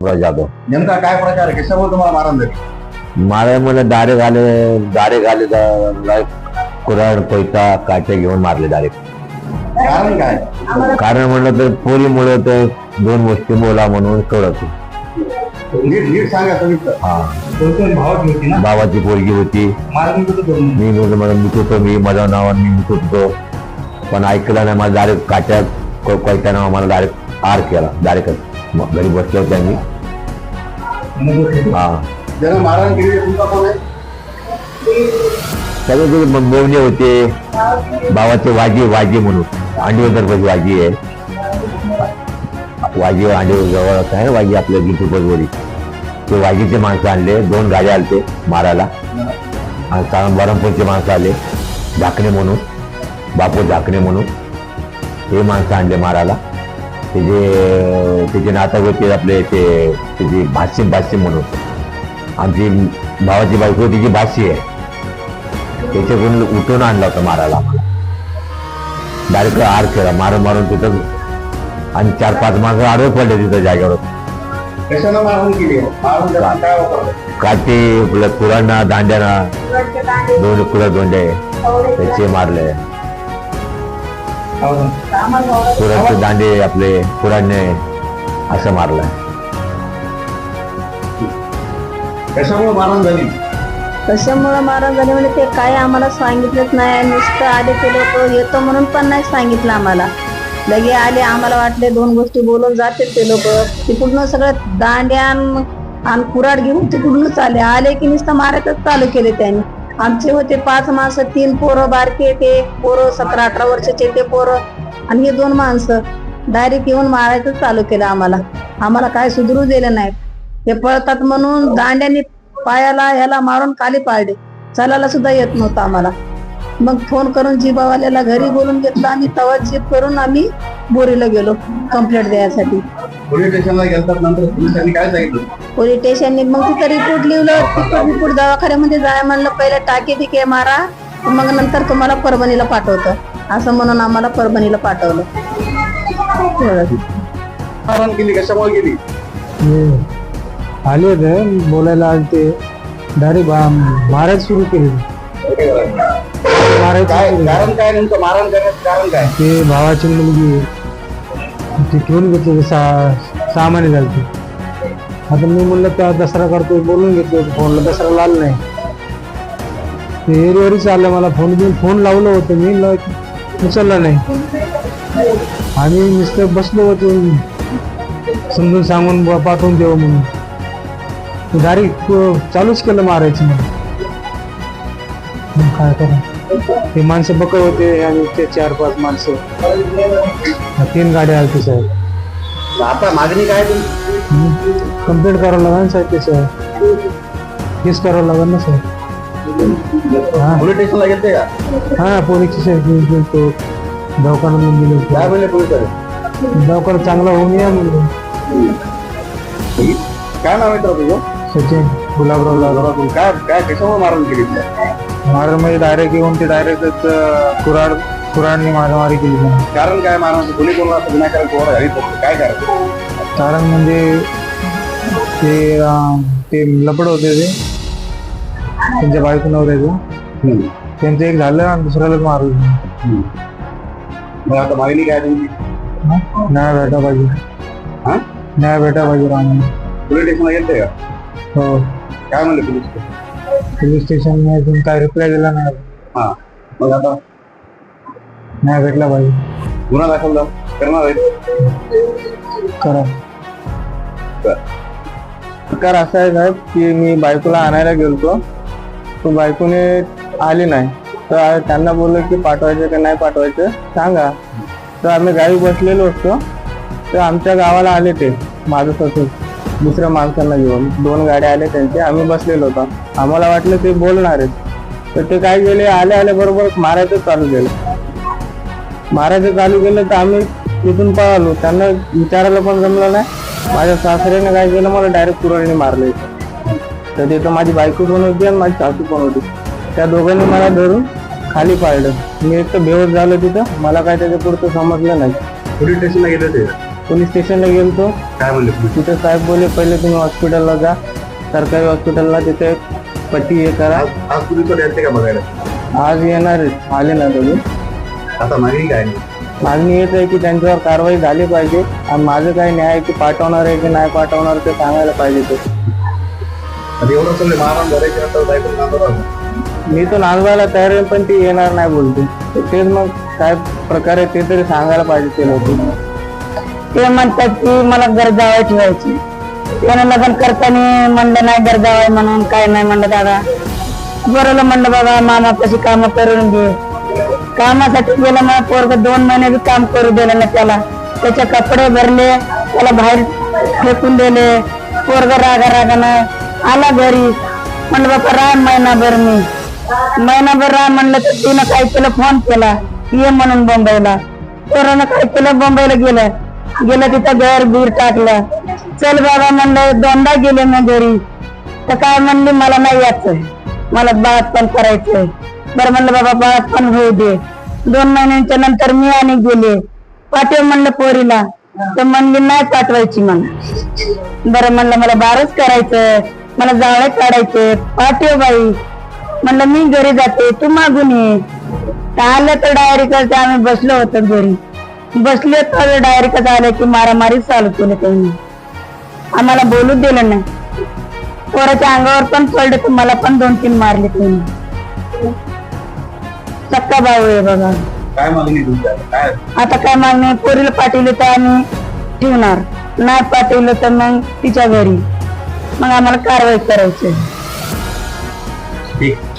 जाधव. नेमका काय प्रकार आहे? कशामुळे तुम्हाला मारण झाली? मारे मला दारे घाले दारे घाले कुराड पैसा काटे घेऊन मारले डायरेक्ट कारण काय? कारण म्हणलं तर पोरीमुळे तर दोन गोष्टी बोला म्हणून नीट नीट सांगा सविस्तर हा. कोणत्या भावाची होती ना? भावाची पोरगी होती. मारण कुठं करून मी म्हणलं मला मिठ होतो मी माझ्या नावाने मी मिठ होतो? पण ऐकलं नाही मला डायरेक्ट काट्या कोयत्या नावा मला डायरेक्ट आर केला डायरेक्ट घरी बसले होते आम्ही हा. केली ते तुमचा कोण आहे सगळे बोवणे होते भावाचे वाजी वाजी म्हणून अंडीवर वाजी आहे. वाजी अंडीवर जवळ आहे वाजी आपल्या गिटूपरवरी ते वाजीचे माणसं आणले दोन गाड्या आलते मारायला. आणि कारण बरमपूरचे माणसं आले झाकणे म्हणून बापू झाकणे म्हणून. हे माणसं आणले मारायला. ते जे त्याचे नाटक होते आपले ते त्याची भाष्य भाष्य म्हणून. आमची भावाची बायको तिची भाषी आहे. त्याच्याकडून उठून आणला होता मारायला. डायरेक्ट आर केला मारून मारून तिथं आणि चार पाच माणसं आडवे पडले तिथं जागेवर. काटे आपलं कुरांना दांड्याना दोन कुरा दोंडे त्याचे मारले. कुराचे दांडे आपले कुरांने असं मारलं. कशामुळे मारण झाली? कशामुळं मारण झाले म्हणजे ते काय आम्हाला सांगितलंच नाही. नुसतं आले ते लोक येतो म्हणून पण नाही सांगितलं आम्हाला. लगे आले आम्हाला वाटले दोन गोष्टी बोलून जाते ते लोक. तिकडून सगळं दांड्यान आणि कुराड घेऊन तिकडूनच आले आले की नुसतं मारायचंच चालू केले त्यांनी. आमचे होते पाच माणसं तीन पोरं बारके ते पोरं सतरा अठरा वर्षाचे ते पोरं आणि हे दोन माणसं. डायरेक्ट येऊन मारायचं चालू केलं आम्हाला. आम्हाला काय सुधरू दिलं नाही. ते पळतात म्हणून दांड्याने पायाला ह्याला मारून खाली पाळले चालायला सुद्धा येत नव्हतं आम्हाला. मग फोन करून जीबावाल्याला घरी बोलून घेतलं आणि तवा जीप करून आम्ही बोरीला गेलो कंप्लेंट द्यायसाठी. पोलीस स्टेशनला गेलतात नंतर पोलिसांनी काय सांगितलं? पोलीस स्टेशनने मग तिथं रिपोर्ट लिहिलं तिथं रिपोर्ट दवाखान्यामध्ये जाय म्हणलं पहिले टाके बिके मारा मग नंतर तुम्हाला परभणीला पाठवतं. असं म्हणून आम्हाला परभणीला पाठवलं. केली कशामुळे हे. आले होते बोलायला आले ते डायरेक्ट मारायला सुरू केले. मारायचं काय. कारण काय नेमकं? मारण करण्याचं कारण काय? ते भावाची मुलगी. ती ठेवून घेतली सहा सहा महिने झाले आता मी म्हणलं त्या दसरा करतो बोलून घेतलं फोनला. दसरा आलं नाही. ते एरिवरीच आलं मला फोन. घेऊन फोन लावलं होतं. मी ल उचलला नाही. आणि नुसतं बसलो होतो. समजून सांगून पाठवून देऊ म्हणून. डायरेक्ट चालूच केलं मारायचं मग मग काय करा? ते माणसं बकळ होते आणि ते चार पाच माणसं. तीन गाड्या आलते साहेब. आता मागणी काय तुमची? कंप्लेंट करावं लागेल ना साहेब ते साहेब. केस करावं लागेल ना साहेब. हा. पोलीस स्टेशनला गेलते का? हा पोलीसची साहेब घेऊन गेलतो. दवाखान्यात गेलो काय पोलीस दवाखाना चांगला होऊन या काय नाव आहे तुझं सचिन. गुलाबराव जरा तू काय काय कशामुळे मारण केली मारण म्हणजे डायरेक्ट येऊन ते डायरेक्ट कुराड कुराडनी मारामारी केली त्यांनी. कारण काय मारण कोणी कोणाला असं विनाकारण कोणाला घरी पडलं? काय करायचं कारण म्हणजे ते अं, ते लपड होते ते. त्यांच्या बायको नवऱ्याचं त्यांचं एक झालं आणि दुसऱ्यालाच मारलं. मग आता मागणी काय तुमची? न्याय भेटा पाहिजे. हा? न्याय भेटा पाहिजे आम्हाला पोलीस स्टेशनला गेलते का? हो. काय म्हणले पोलीस पोलीस स्टेशन अजून काय रिप्लाय दिला नाही. हा मग आता? न्याय भेटला पाहिजे गुन्हा दाखल झाला. करणार आहे. करा. प्रकार असा आहे साहेब की मी बायकोला आणायला गेलतो. तो बायकोने आली नाही. तर त्यांना बोललो की पाठवायचं की नाही पाठवायचं सांगा. तर आम्ही गावी बसलेलो असतो. तर आमच्या गावाला आले ते माझं ससून दुसऱ्या माणसांना घेऊन. दोन गाड्या आल्या त्यांचे आम्ही बसलेलो होतो. आम्हाला वाटलं ते बोलणार आहेत. तर ते काय गेले आले आले बरोबर मारायचं चालू केलं. मारायचं चालू केलं तर आम्ही तिथून पळालो. त्यांना विचारायला पण जमलं नाही. माझ्या सासऱ्याने काय केलं? मला डायरेक्ट कुरळीने मारले तर तिथं माझी बायको पण होती आणि माझी सासू पण होती. त्या दोघांनी मला धरून खाली पाळलं मी एक तर बेहोश झालो तिथं. मला काय त्याच्या पुढचं समजलं नाही. पोलीस स्टेशनला गेलं ते पोलीस स्टेशनला गेलतो. काय म्हणले तुम्ही? तिथे साहेब बोलले पहिले तुम्ही हॉस्पिटलला जा. सरकारी हॉस्पिटलला तिथे पट्टी हे करा. आज आज तुम्ही पण येते का बघायला? आज येणार आहेत. आले ना तुम्ही? आता मागणी काय नाही मागणी हेच आहे की त्यांच्यावर कारवाई झाली पाहिजे आणि माझं काय न्याय आहे की पाठवणार आहे की नाही पाठवणार ते सांगायला पाहिजे ते. आणि एवढं सगळे नंतर. मी तर नांदवायला तयार आहे पण ती येणार नाही बोलते. तेच मग काय प्रकारे ते तरी सांगायला पाहिजे ते लोक. ते म्हणतात की मला गरजावाय ठेवायची. त्यानं लग्न करताना म्हणलं नाही गरजावाय म्हणून काय नाही म्हणलं दादा. बरोबर म्हणलं बाबा मामा कशी कामं करून घे. कामासाठी गेलं मग पोरग दोन महिने बी काम करू दिलं ना त्याला. त्याचे कपडे भरले त्याला बाहेर फेकून दिले. पोरग रागा रागानं आला घरी. म्हणलं बाबा राह महिनाभर मी. महिनाभर राह म्हणलं तर तिनं काय केलं? फोन केला. ये म्हणून बोंबईला पोरानं काय केलं? मुंबईला गेलं. गेलं तिथं घर बीर टाकलं. चल बाबा म्हणलं दोनदा गेले मी घरी. तर काय म्हणली मला नाही यायचं. मला बाळात पण करायचंय. बरं म्हणलं बाबा बाळात पण होऊ दे. दोन महिन्यांच्या नंतर मी आणि गेले. पाठव म्हणलं पोरीला. तर म्हणली नाही पाठवायची मला बरं म्हणलं मला बारच करायचं मला जाळे काढायचे पाठव बाई. म्हणलं मी घरी जाते. तू मागून ये. तर आलं तर डायरी करते. आम्ही बसलो होतो घरी. बसले तर डायरेक्ट आले की मारामारी चालू केलं त्यांनी. आम्हाला बोलू दिलं नाही. पोराच्या अंगावर पण पडले तर मला पण दोन तीन मारले त्यांनी. सक्का भाऊ आहे बघा. काय मागणी तुमच्या? काय? आता काय मागणी पोरीला पाठवले तर आम्ही ठेवणार. नाही पाठवलं तर मग तिच्या घरी. मग आम्हाला कारवाई करायची ठीक.